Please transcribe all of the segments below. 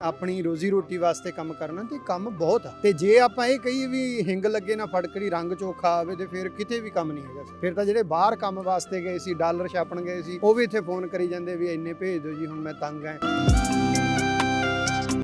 ਆਪਣੀ ਰੋਜ਼ੀ ਰੋਟੀ ਵਾਸਤੇ ਕੰਮ ਕਰਨਾ ਤੇ ਕੰਮ ਬਹੁਤ ਆ। ਤੇ ਜੇ ਆਪਾਂ ਇਹ ਕਹੀਏ ਵੀ ਹਿੰਗ ਲੱਗੇ ਨਾ ਫੜਕੜੀ ਰੰਗ ਚੋਖਾ ਆਵੇ ਤੇ ਫਿਰ ਕਿਤੇ ਵੀ ਕੰਮ ਨਹੀਂ ਹੈਗਾ ਫਿਰ ਤਾਂ ਜਿਹੜੇ ਬਾਹਰ ਕੰਮ ਵਾਸਤੇ ਗਏ ਸੀ, ਡਾਲਰ ਛਾਪਣ ਗਏ ਸੀ, ਉਹ ਵੀ ਇੱਥੇ ਫੋਨ ਕਰੀ ਜਾਂਦੇ ਵੀ ਇੰਨੇ ਭੇਜ ਦਿਓ ਜੀ, ਹੁਣ ਮੈਂ ਤੰਗ ਆ।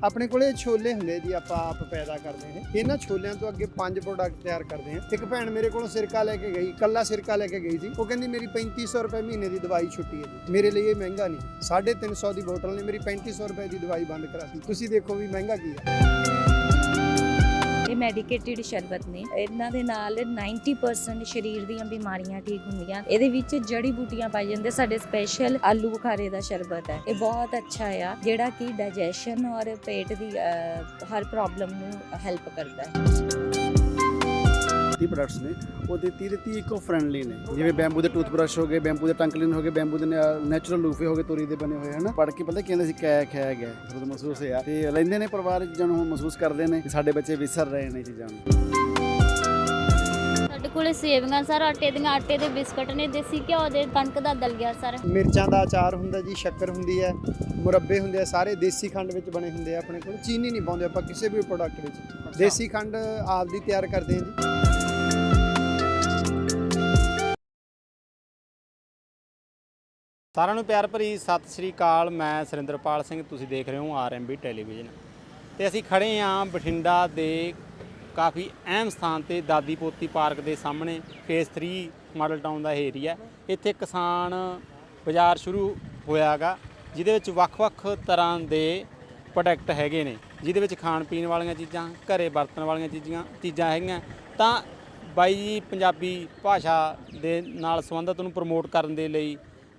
ਆਪਣੇ ਕੋਲੇ ਛੋਲੇ ਹੁੰਦੇ ਜੀ ਆਪਾਂ ਆਪ ਪੈਦਾ ਕਰਦੇ ਨੇ। ਇਹਨਾਂ ਛੋਲਿਆਂ ਤੋਂ ਅੱਗੇ ਪੰਜ ਪ੍ਰੋਡਕਟ ਤਿਆਰ ਕਰਦੇ ਹਾਂ ਇੱਕ ਭੈਣ ਮੇਰੇ ਕੋਲੋਂ ਸਿਰਕਾ ਲੈ ਕੇ ਗਈ ਕੱਲਾ ਸਿਰਕਾ ਲੈ ਕੇ ਗਈ ਸੀ। ਉਹ ਕਹਿੰਦੀ, ਮੇਰੀ 3500 ਰੁਪਏ ਮਹੀਨੇ ਦੀ ਦਵਾਈ ਛੁੱਟੀ ਹੈ ਜੀ। ਮੇਰੇ ਲਈ ਇਹ ਮਹਿੰਗਾ ਨਹੀਂ। 350 ਦੀ ਬੋਤਲ ਨੇ ਮੇਰੀ 3500 ਰੁਪਏ ਦੀ ਦਵਾਈ ਬੰਦ ਕਰਾਤੀ ਤੁਸੀਂ ਦੇਖੋ ਵੀ ਮਹਿੰਗਾ ਕੀ ਹੈ। ਇਹ ਮੈਡੀਕੇਟਿਡ ਸ਼ਰਬਤ ਨੇ। ਇਹਨਾਂ ਦੇ ਨਾਲ 90% ਸਰੀਰ ਦੀਆਂ ਬਿਮਾਰੀਆਂ ਠੀਕ ਹੁੰਦੀਆਂ। ਇਹਦੇ ਵਿੱਚ ਜੜੀ ਬੂਟੀਆਂ ਪਾਈ ਜਾਂਦੇ। ਸਾਡੇ ਸਪੈਸ਼ਲ ਆਲੂ ਬੁਖਾਰੇ ਦਾ ਸ਼ਰਬਤ ਹੈ। ਇਹ ਬਹੁਤ ਅੱਛਾ ਆ, ਜਿਹੜਾ ਕਿ ਡਾਈਜੈਸ਼ਨ ਔਰ ਪੇਟ ਦੀ ਹਰ ਪ੍ਰੋਬਲਮ ਨੂੰ ਹੈਲਪ ਕਰਦਾ ਹੈ। 30 ਪ੍ਰੋਡਕਟਸ ਨੇ ਉਹਦੇ 30 ਦੇ 30 ਇਕੋ ਫ੍ਰੈਂਡਲੀ ਨੇ। ਜਿਵੇਂ ਬੈਂਬੂ ਦੇ ਟੂਥਬ੍ਰਸ਼ ਹੋ ਗਏ ਬੈਂਬੂ ਦੇ ਟੰਕਲਿਨ ਹੋ ਗਏ ਬੈਂਬੂ ਦੇ ਨੈਚੁਰਲ ਲੂਫੇ ਹੋ ਗਏ ਤੋਰੀ ਦੇ ਬਣੇ ਹੋਏ ਹਨਾ? ਪੜ ਕੇ ਪਤਾ ਕਹਿੰਦੇ ਸੀ ਕੈ ਖੈ ਗਿਆ ਥੋੜਾ ਮਹਿਸੂਸ ਹੋਇਆ। ਤੇ ਲੈਂਦੇ ਨੇ ਪਰਿਵਾਰ ਚੀਜ਼ਾਂ ਨੂੰ ਮਹਿਸੂਸ ਕਰਦੇ ਨੇ ਕਿ ਸਾਡੇ ਬੱਚੇ ਵਿਸਰ ਰਹੇ ਨੇ ਚੀਜ਼ਾਂ ਨੂੰ। ਸਾਡੇ ਕੋਲੇ ਸੇਵੀਆਂ ਸਰ ਆਟੇ ਦੀਆਂ ਆਟੇ ਦੇ ਬਿਸਕਟ ਨੇ ਦੇਸੀ ਘਿਓ ਦੇ ਕਣਕ ਦਾ ਦਲੀਆ ਸਰ। ਮਿਰਚਾਂ ਦਾ ਅਚਾਰ ਹੁੰਦਾ ਜੀ ਸ਼ੱਕਰ ਹੁੰਦੀ ਹੈ ਮੁਰੱਬੇ ਹੁੰਦੇ ਆ ਸਾਰੇ ਦੇਸੀ ਖੰਡ ਵਿੱਚ ਬਣੇ ਹੁੰਦੇ ਆ ਆਪਣੇ ਕੋਲ। ਚੀਨੀ ਨਹੀਂ ਪਾਉਂਦੇ ਆਪਾਂ ਕਿਸੇ ਵੀ ਪ੍ਰੋਡਕਟ ਵਿੱਚ। ਦੇਸੀ ਖੰਡ ਆਪ ਦੀ ਤਿਆਰ ਕਰਦੇ ਹਾਂ ਜੀ। ਸਾਰਿਆਂ ਨੂੰ ਪਿਆਰ ਭਰੀ ਸਤਿ ਸ੍ਰੀ ਅਕਾਲ। ਮੈਂ ਸੁਰਿੰਦਰਪਾਲ ਸਿੰਘ, ਤੁਸੀਂ ਦੇਖ ਰਹੇ ਹੋ ਆਰਐਮਬੀ ਟੈਲੀਵਿਜ਼ਨ। ਤੇ ਅਸੀਂ ਖੜੇ ਹਾਂ ਬਠਿੰਡਾ ਦੇ ਕਾਫੀ ਅਹਿਮ ਸਥਾਨ ਤੇ, ਦਾਦੀ ਪੋਤੀ ਪਾਰਕ ਦੇ ਸਾਹਮਣੇ ਫੇਸ 3 ਮਾਡਲ ਟਾਊਨ ਦਾ ਏਰੀਆ। ਇੱਥੇ ਕਿਸਾਨ ਬਾਜ਼ਾਰ ਸ਼ੁਰੂ ਹੋਇਆਗਾ, ਜਿਹਦੇ ਵਿੱਚ ਵੱਖ-ਵੱਖ ਤਰ੍ਹਾਂ ਦੇ ਪ੍ਰੋਡਕਟ ਹੈਗੇ ਨੇ। ਜਿਹਦੇ ਵਿੱਚ ਖਾਣ ਪੀਣ ਵਾਲੀਆਂ ਚੀਜ਼ਾਂ, ਘਰੇ ਵਰਤਣ ਵਾਲੀਆਂ ਚੀਜ਼ਾਂ ਚੀਜ਼ਾਂ ਹੈਗੀਆਂ। ਤਾਂ ਬਾਈ ਜੀ ਪੰਜਾਬੀ ਭਾਸ਼ਾ ਦੇ ਨਾਲ ਸੰਬੰਧਿਤ ਨੂੰ ਪ੍ਰਮੋਟ ਕਰਨ ਦੇ ਲਈ